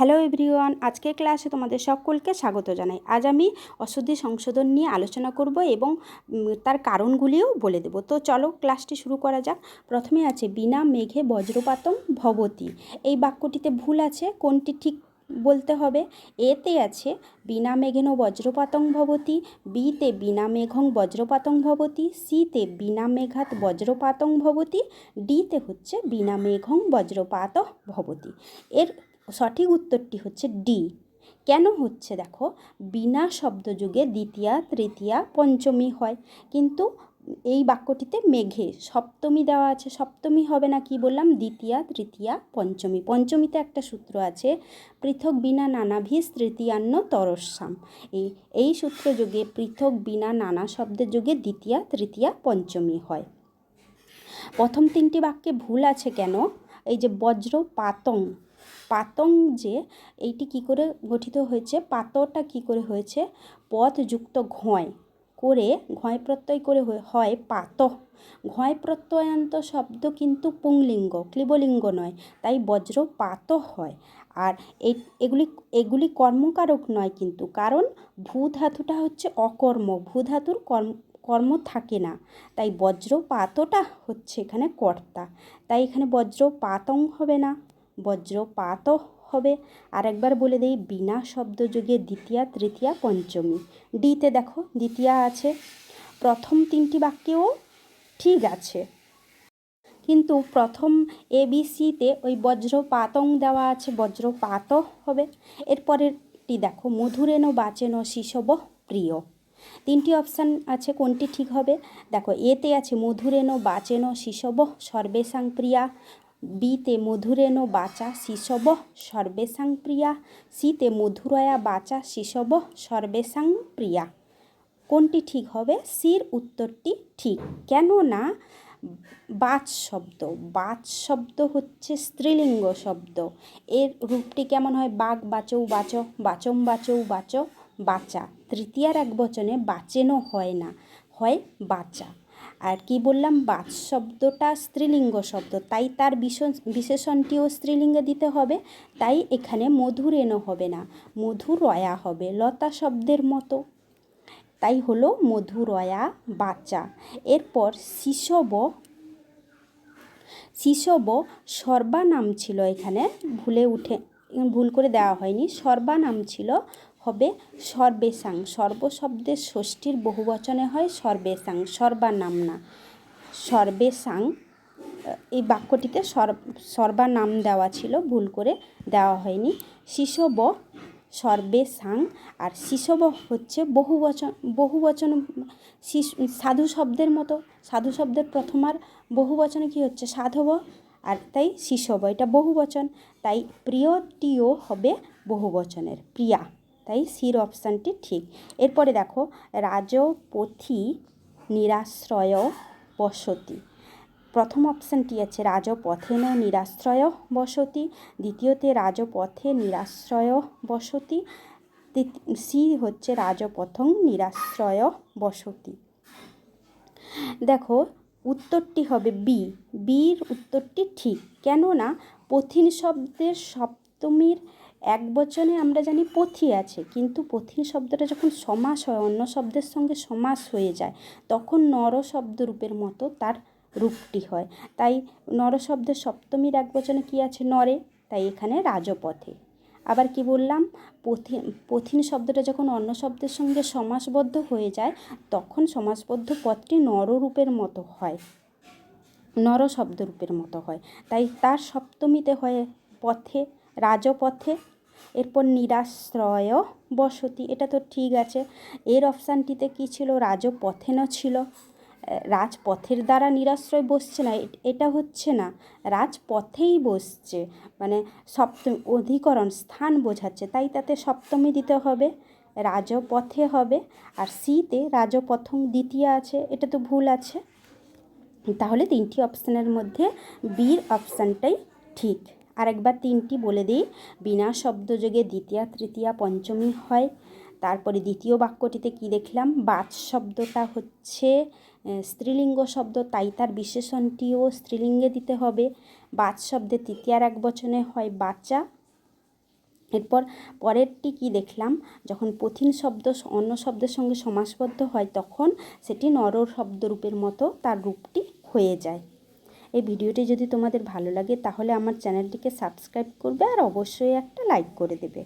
Hello everyone আজকের ক্লাসে তোমাদের সকলকে স্বাগত জানাই। আজ আমি অশুদ্ধি সংশোধন নিয়ে আলোচনা করব এবং তার কারণগুলিও বলে দেব। তো চলো ক্লাসটি শুরু করা যাক। প্রথমে আছে, বিনা মেঘে বজ্রপাতং ভবতি। এই বাক্যটিতে ভুল আছে, কোনটি ঠিক বলতে হবে? এতে আছে, বিনা মেঘেন বজ্রপাতং ভবতি, বিতে বিনা মেঘং বজ্রপাতং ভবতি, সিতে বিনা মেঘাত বজ্রপাতং ভবতি, ডিতে হচ্ছে বিনা মেঘং বজ্রপাত ভবতি। এর সঠিক উত্তরটি হচ্ছে ডি। কেন হচ্ছে দেখো, বিনা শব্দযুগে দ্বিতীয়া, তৃতীয়া, পঞ্চমী হয়। কিন্তু এই বাক্যটিতে মেঘে, সপ্তমী দেওয়া আছে। সপ্তমী হবে না কি বললাম? দ্বিতীয়া, তৃতীয়া, পঞ্চমী। পঞ্চমীতে একটা সূত্র আছে, পৃথক বিনা নানাভিস তৃতীয়ান্ন তরস্যাম। এই এই সূত্র যোগে পৃথক বিনা নানা শব্দের যোগে দ্বিতীয়া, তৃতীয়া, পঞ্চমী হয়। প্রথম তিনটি বাক্যে ভুল আছে কেন? এই যে বজ্র পাতং পাতং যে, এইটি কি করে গঠিত হয়েছে? পাতটা কি করে হয়েছে? পথ যুক্ত ঘয় করে, ঘয় প্রত্যয় করে হয় পাত ঘয় প্রত্যয়ান্ত শব্দ কিন্তু পুংলিঙ্গ, ক্লিবলিঙ্গ নয়, তাই বজ্র পাত হয়। আর এগুলি এগুলি কর্মকারক নয় কিন্তু, কারণ ভূ ধাতুটা হচ্ছে অকর্ম ভূ ধাতুর কর্ম কর্ম থাকে না। তাই বজ্রপাতটা হচ্ছে এখানে কর্তা, তাই এখানে বজ্রপাতং হবে না। বজ্রপাত হবে। আর একবার বলে দেই, বিনা শব্দযোগে দ্বিতীয়া, তৃতীয়া, পঞ্চমী। ডিতে দেখো, দ্বিতীয়া আছে। প্রথম তিনটি বাক্যেও ঠিক আছে। কিন্তু প্রথম এ বি সিতে ওই বজ্রপাতং দেওয়া আছে বজ্রপাত হবে। এরপরেরটি দেখো মধুরেন বাচেন শিশব প্রিয়। তিনটি অপশান আছে, কোনটি ঠিক হবে? দেখো এতে আছে মধুরেন বাচেন শিশব সর্বেশাং প্রিয়া। বিতে মধুরেন বাচা শিশব সর্বেশাং প্রিয়া। সিতে মধুরয়া বাচা শিশব সর্বেশাং প্রিয়া। কোনটি ঠিক হবে? সির উত্তরটি ঠিক। কেননা বাচ শব্দ। বাচ শব্দ হচ্ছে স্ত্রীলিঙ্গ শব্দ। এর রূপটি কেমন হয়? বাঘ বাচৌ বাচ, বাচম বাচৌ বাচ, বাচা। তৃতীয়ার এক বচনে বাচেনও হয় না, হয় বাচা। আর কি বললাম? বাচ শব্দটা স্ত্রীলিঙ্গ শব্দ। তাই তার বিশেষ- বিশেষণটিও স্ত্রীলিঙ্গে দিতে হবে। তাই এখানে মধুর এনো হবে না মধুরয়া হবে, লতা শব্দের মতো। তাই হলো মধুরয়া বাচা। এরপর শিশব শিশব সর্বানাম ছিল এখানে, ভুলে উঠে, ভুল করে দেওয়া হয়নি। সর্বানাম ছিল হবে সর্বেশাং। সর্ব শব্দের ষষ্ঠীর বহুবচনে হয় সর্বেশাং সর্বানাম না সর্বেশাং এই বাক্যটিতে সর সর্বানাম দেওয়া ছিল, ভুল করে দেওয়া হয়নি। শিশব, সর্বেশাং, আর শিশব হচ্ছে বহুবচন বহুবচন সাধু শব্দের মতো। সাধু শব্দের প্রথমার বহুবচনে কি হচ্ছে? সাধব, আর তাই শিশব। এটা বহুবচন, তাই প্রিয়টিও হবে বহুবচনের, প্রিয়া। তাই সির অপশানটি ঠিক। এরপরে দেখো, রাজপথি নিরাশ্রয় বসতি। প্রথম অপশানটি আছে, রাজপথে রাজপথেন নিরাশ্রয় বসতি। দ্বিতীয়তে, রাজপথে নিরাশ্রয় বসতি। সি হচ্ছে রাজপথং নিরাশ্রয় বসতি। দেখো, উত্তরটি হবে বি। বির উত্তরটি ঠিক। কেননা, পথিন শব্দের সপ্তমীর এক বচনে আমরা জানি পথি আছে, কিন্তু পথিন শব্দটা যখন সমাস হয়, অন্য শব্দের সঙ্গে সমাস হয়ে যায়, তখন নর শব্দ রূপের মতো তার রূপটি হয়। তাই নর শব্দের সপ্তমীর এক বচনে কী আছে? নরে, তাই এখানে রাজপথে। আবার কি বললাম? পথিন পথিন শব্দটা যখন অন্য শব্দের সঙ্গে সমাসবদ্ধ হয়ে যায়, তখন সমাসবদ্ধ পথটি নররূপের মতো হয়, নর শব্দরূপের মতো হয়। তাই তার সপ্তমীতে হয় পথে রাজপথে। এরপর নিরাশ্রয় বসতি। এটা তো ঠিক আছে। এর অপশানটিতে কি ছিল? রাজপথেনও ছিল? রাজপথের দ্বারা নিরাশ্রয় বসছে না। এটা হচ্ছে না। রাজপথেই বসছে। মানে সপ্তমী, অধিকরণ স্থান বোঝাচ্ছে। তাই তাতে সপ্তমী দিতে হবে, রাজপথে হবে, আর সিতে রাজপথং দ্বিতীয় আছে। এটা তো ভুল আছে। তাহলে তিনটি অপশানের মধ্যে বির অপশানটাই ঠিক। আরেকবার তিনটি বলে দিই। বিনা শব্দযোগে দ্বিতীয়া, তৃতীয়া, পঞ্চমী হয়। তারপরে দ্বিতীয় বাক্যটিতে কি দেখলাম? বাচ শব্দটা হচ্ছে স্ত্রীলিঙ্গ শব্দ, তাই তার বিশেষণটিও স্ত্রীলিঙ্গে দিতে হবে। বাচ শব্দে তৃতীয়ার এক বচনে হয় বাচা। এরপর পরেরটি কি দেখলাম? যখন পথিন শব্দ অন্য শব্দের সঙ্গে সমাসবদ্ধ হয়, তখন সেটি নর শব্দরূপের মতো তার রূপটি হয়ে যায়। এই ভিডিওটি যদি তোমাদের ভালো লাগে তাহলে আমার চ্যানেলটিকে সাবস্ক্রাইব করবে আর অবশ্যই একটা লাইক করে দেবে।